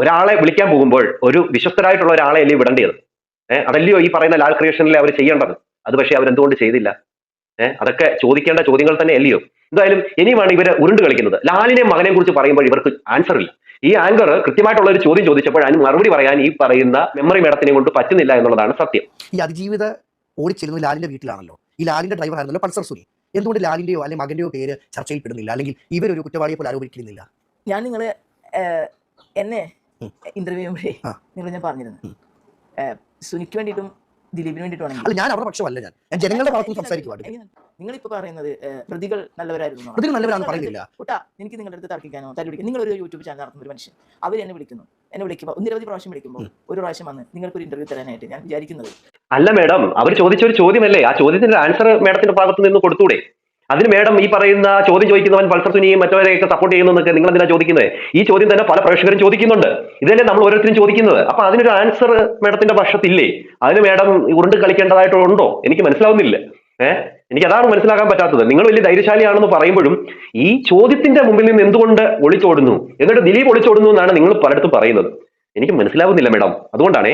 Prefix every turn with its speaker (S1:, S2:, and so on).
S1: ഒരാളെ വിളിക്കാൻ പോകുമ്പോൾ ഒരു വിശ്വസ്തരായിട്ടുള്ള ഒരാളെ അല്ലേ വിടേണ്ടത്? ഏഹ് അതല്ലയോ ഈ പറയുന്ന ലാൽ ക്രിയേഷനിലെ അവർ ചെയ്യേണ്ടത്? അത് പക്ഷേ അവരെന്തുകൊണ്ട് ചെയ്തില്ല? ഏഹ് അതൊക്കെ ചോദിക്കേണ്ട ചോദ്യങ്ങൾ തന്നെ അല്ലയോ? എന്തായാലും ഇനിയുമാണ് ഇവർ ഉരുണ്ട് കളിക്കുന്നത്. ലാലിനെ മകനെ കുറിച്ച് പറയുമ്പോൾ ഇവർക്ക് ആൻസർ ഇല്ല. ഈ ആങ്കർ കൃത്യമായിട്ടുള്ള ഒരു ചോദ്യം ചോദിച്ചപ്പോൾ അതിന് മറുപടി പറയാൻ ഈ പറയുന്ന മെമ്മറി മേഡത്തിനെ കൊണ്ട് പറ്റുന്നില്ല എന്നുള്ളതാണ് സത്യം.
S2: ഈ അതിജീവിത ഓടിച്ചിരുന്നത് ലാലിന്റെ വീട്ടിലാണല്ലോ. ഈ ലാലിന്റെ ഡ്രൈവർ ആയിരുന്നല്ലോ പൾസർ സുനി എന്തുകൊണ്ട് ലാലിന്റെയോ അല്ലെങ്കിൽ മകന്റെയോ പേര് ചർച്ചയിൽ പെടുന്നില്ല? അല്ലെങ്കിൽ ഇവരൊരു കുറ്റവാളിയെ പോലെ ആരോപിക്കുന്നില്ല?
S3: ഞാൻ നിങ്ങളെ എന്നെ. ഇന്റർവ്യൂ ചെയ്യുമ്പോഴേ. നിങ്ങൾ ഞാൻ പറഞ്ഞിരുന്നു. സുനിക്ക് വേണ്ടിയിട്ടും ദിലീപിന് വേണ്ടിയിട്ടും
S2: അല്ല ഞാൻ അവരുടെ പക്ഷമല്ല ഞാൻ. ഞാൻ ജനങ്ങളുടെ ഭാഗത്ത് സംസാരിക്കുവാണ്
S3: നിങ്ങളിപ്പോ പറയുന്നത് പ്രതികൾ നല്ലവരായിരുന്നു എന്നാണ്.
S2: പ്രതികൾ നല്ലവരാണെന്ന് പറയുന്നില്ല.
S3: കുട്ടാ എനിക്ക് നിങ്ങളുടെ അടുത്ത് തർക്കിക്കാനോ തല്ലുപിടിക്കാൻ നിങ്ങൾ ഒരു യൂട്യൂബ് ചാനൽ നടത്തുന്ന ഒരു മനുഷ്യൻ. അവർ എന്നെ വിളിക്കുന്നു. എന്നെ വിളിക്കുമ്പോൾ നിരവധി പ്രാവശ്യം വിളിക്കുമ്പോൾ ഒരു പ്രാവശ്യം വന്ന് നിങ്ങൾക്ക് ഒരു ഇന്റർവ്യൂ തരാനായിട്ട് ഞാൻ വിചാരിക്കുന്നത്
S1: അല്ല മേഡം അവർ ചോദിച്ച ഒരു ചോദ്യമല്ലേ? ആ ചോദ്യത്തിന്റെ ആൻസർ മേഡത്തിന്റെ ഭാഗത്ത് നിന്ന് കൊടുത്തൂടെ? അതിന് മേഡം ഈ പറയുന്ന ചോദ്യം ചോദിക്കുന്നവൻ പൾസർ സുനിയും മറ്റവരെയൊക്കെ സപ്പോർട്ട് ചെയ്യുന്നതൊക്കെ നിങ്ങൾ എന്തിനാ ചോദിക്കുന്നത് ഈ ചോദ്യം തന്നെ പല പ്രേക്ഷകരും ചോദിക്കുന്നുണ്ട്. ഇതല്ലേ നമ്മൾ ഓരോരുത്തരും ചോദിക്കുന്നത്. അപ്പൊ അതിനൊരു ആൻസർ മേഡത്തിന്റെ പക്ഷത്തില്ലേ? അതിന് മേഡം ഉരുണ്ട് കളിക്കേണ്ടതായിട്ടുണ്ടോ? എനിക്ക് മനസ്സിലാവുന്നില്ല. ഏഹ് എനിക്ക് അതാണ് മനസ്സിലാക്കാൻ പറ്റാത്തത്. നിങ്ങൾ വലിയ ധൈര്യശാലിയാണെന്ന് പറയുമ്പോഴും ഈ ചോദ്യത്തിന്റെ മുമ്പിൽ നിന്ന് എന്തുകൊണ്ട് ഒളിച്ചോടുന്നു? എന്നിട്ട് ദിലീപ് ഒളിച്ചോടുന്നു എന്നാണ് നിങ്ങൾ പലയിടത്തും പറയുന്നത്. എനിക്ക് മനസ്സിലാവുന്നില്ല മേഡം. അതുകൊണ്ടാണേ